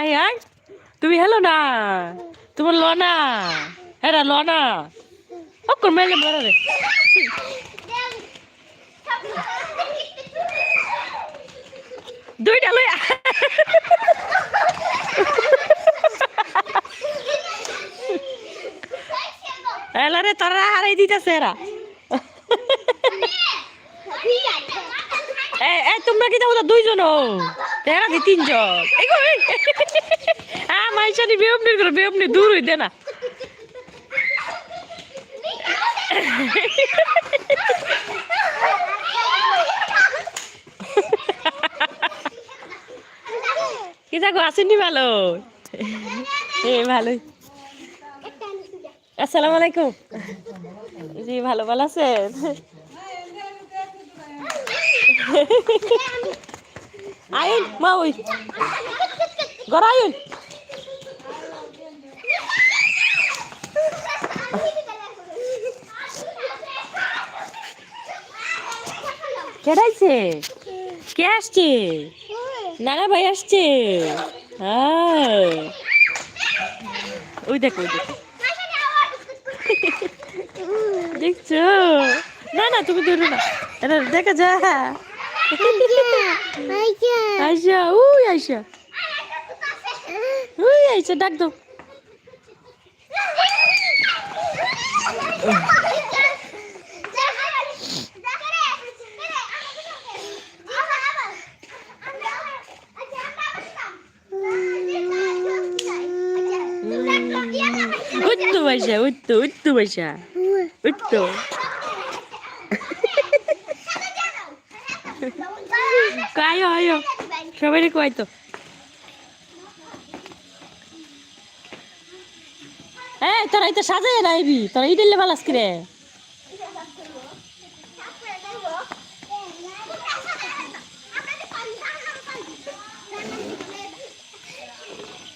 I I তুমি hello না? তোমার না হ্যাঁ ল না অক্ষর মেলে বড় দুইটা লইয়া। এলা রে, তোরা হারাই দিতেছে এরা। এ তোমরা কি তাও দুইজন তেরা কি তিনজন? মাইশানি বেমনি করে বেমনি দূর হইতে না। কি থাকো আসেননি ভালো? এ, ভালোই। আসসালামু আলাইকুম। জি, ভালো ভালো আছেন? আইন, মা, ওই। ঘর আইন। কেডাইছে কে আসছে? নানা ভাই আসছে। ওই দেখো ওই দেখো। দেখছ? না না, তুমি ধরো না। এটা দেখা যা। আইসা উই আইসা উই আইসা ডাক দাও। উত্তু পয়সা আয়ো। সবাই কয় তো। এ তোরা তো সাজাই রাইবি। তোরা ইডেলে বালাস কিরে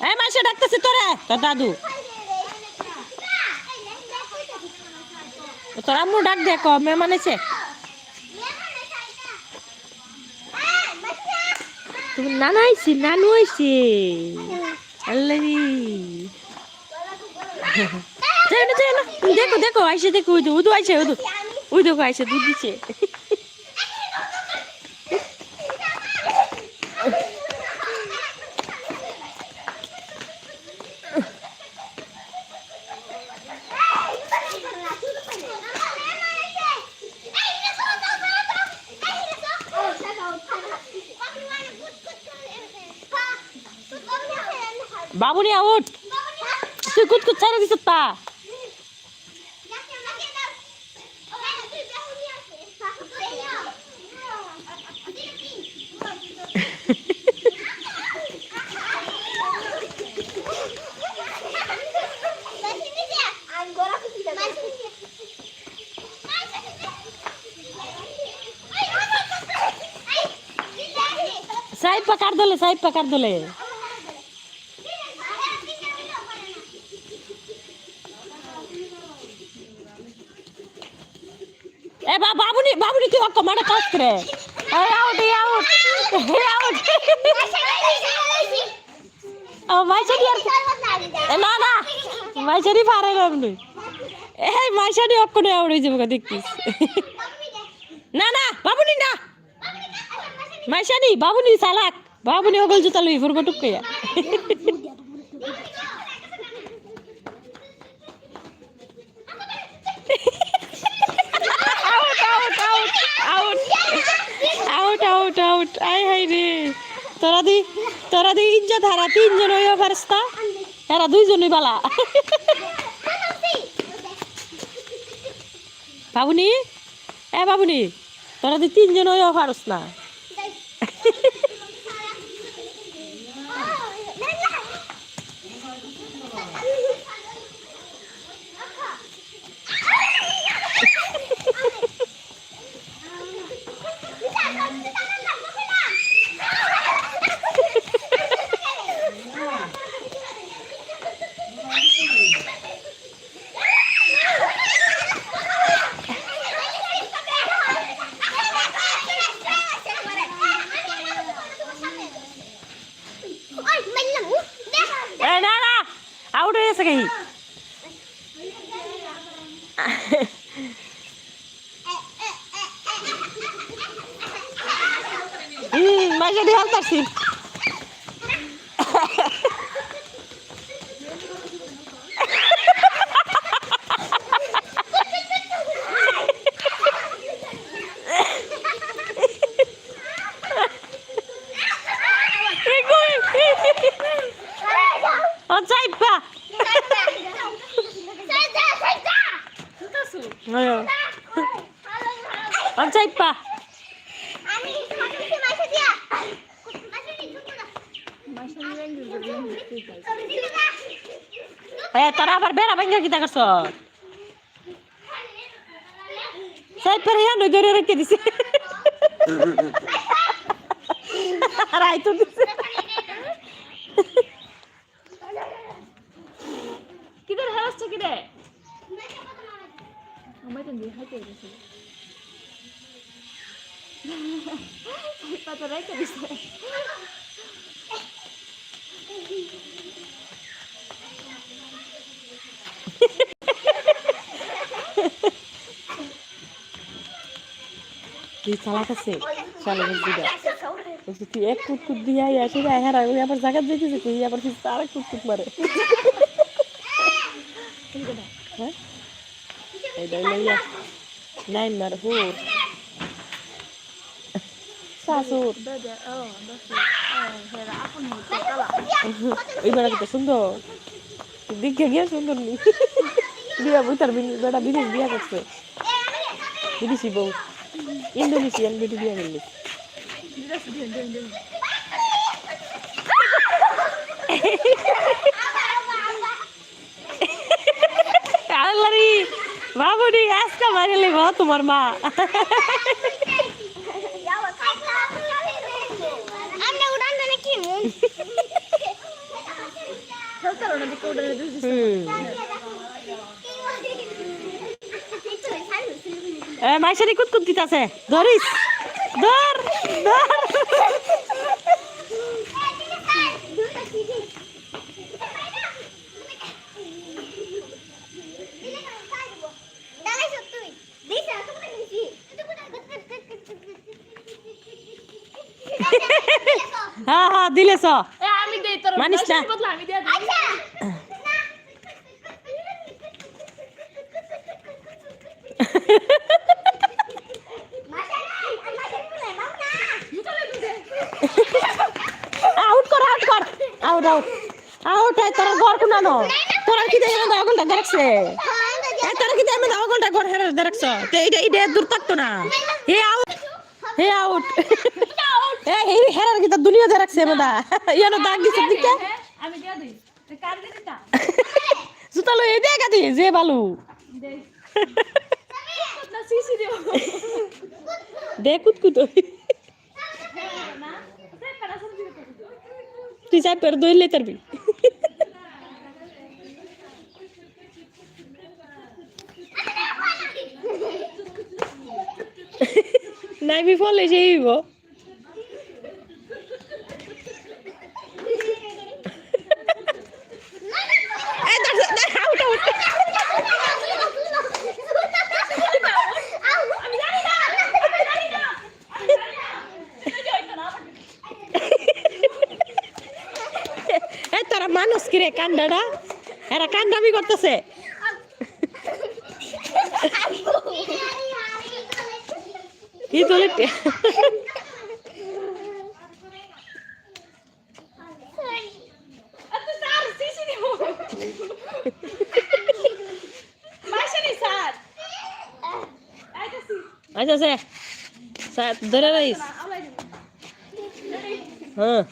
এ মাসে ডাকতেছে তোরা, তোর দাদু। তোর আম্মু ডাক দেখো মেহমান এসে নানা আইসি নানু আইসি আল্লাহ দেখো দেখো, আইসে দেখো, ওই উদু আইসে, উদু। দেখো, আইসে দুধ দিচ্ছে বাবুনি আউট। তুই কুতকুত ছাড়া দিছ তা? সাইড পাকার দলে সাইড পাকার দলে? এ বাবুনি বাবুনি তুই অক্ক মারা কাজ করে। এই আউট এই আউট এই আউট ও মাইসানি আর না না। মাইসানি পারে না এমনি। এই মাইসানি অক্ক নে আউট হয়ে যাবে দেখতিস না না বাবুনি না। মাইসানি বাবুনি সালাক। বাবুনি ওগল জুতা লই ফুরবো টুকাইয়া out out out out out out out I হাই রে। তোরা দি তোরা দি ইজ্জত হারা তিনজন ওই পারস্তা এরা দুইজনই বালা। বাবুনি? এ বাবুনি, তোরা দি তিনজন ওই পারস না कैसे गई मजा नहीं हाल तरसी ও চাইপা এ তোরা আবার বেড়া ভাঙ্গা কিতা করছ? চাইপা রে নই ধরে রেখে দিছে। রাই তো দিছে কিদের হারাচ্ছে কি রে আমার তো দিয়ে হাইতে গেছে পাতা রেখে দিছে। তুই চালাক আছে? চালাক দিদা তুই এক কুটকুট দিয়ে আসি হ্যাঁ ওই আবার জায়গা যেতেছে তুই আবার কুটকুট মারে। হ্যাঁ? এইটা نايم مرهور Sasur. Oh, Ibarat kita sundur. Jadi kayaknya sundur nih. dia putar bini, beda bini dia kecil. Jadi si bau. Indonesian bini dia ini. Dia sedih, dia. বাবুরি আজকে মারি লিব তোমার মা মাইসারি কুত কুত দিতাছে। ধরিস। ধর ধর। হ্যাঁ হ্যাঁ দিলেছ এ আমি দেই তোর মানিস না। আউট কর আউট কর। আউট আউট আউট তোরা ঘর কুনানো তোরা কি না ঘণ্টা দেখছে তোরা কি না ঘণ্টা ঘর হেরে দেখছ এইটা এইটা দূর থাকতো না। হে আউট হে আউট এ হে হেরার কি দুনিয়া দে রাখছে মদা ইয়ানো দাগ দিছে দিকে? আমি দিয়ে দিই কার দিতা? জুতা লই দে গাদি যে বালু। না সিসি দিও। দে কুত কুত তুই চাই পের দইলে তারবি। নাই বিফলে যাইব এই দাঁড় দাঁড় আউট আউট এই তোরা মানুষ কি রে কান্দাটা এরা কান্দামি করতেছে। কি তোলে আচ্ছা সাত ধরে রাইস হ্যাঁ।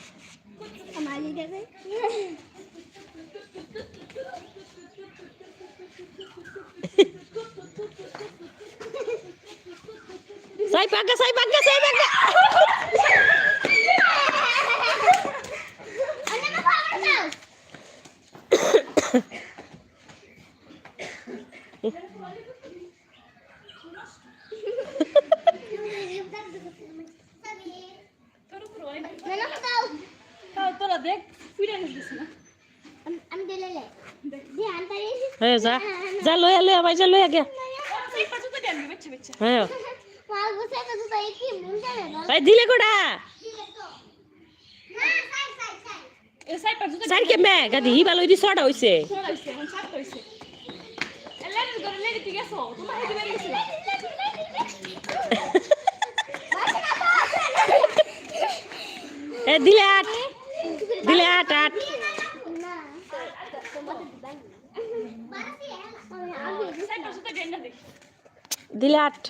সাই পাগা সাই পাগা সাই পাগা হ্যাঁ যা যা লয়া লয়া ভাই যা লয়া গিয়া হ্যাঁ মাল গুছাই তো তো এই কি মন যাবে না এই দিলে কোটা না সাই সাই সাই এ সাইড পা জুতা সার কে মে গাদি হি ভালো দি ছটা হইছে শোনা হইছে এখন সাত হইছে এ লেডি ধরে লেডি ঠিক আছে তোমার হেদি বের গেছে এ দিলে আট দিলে আট আট দিলে আট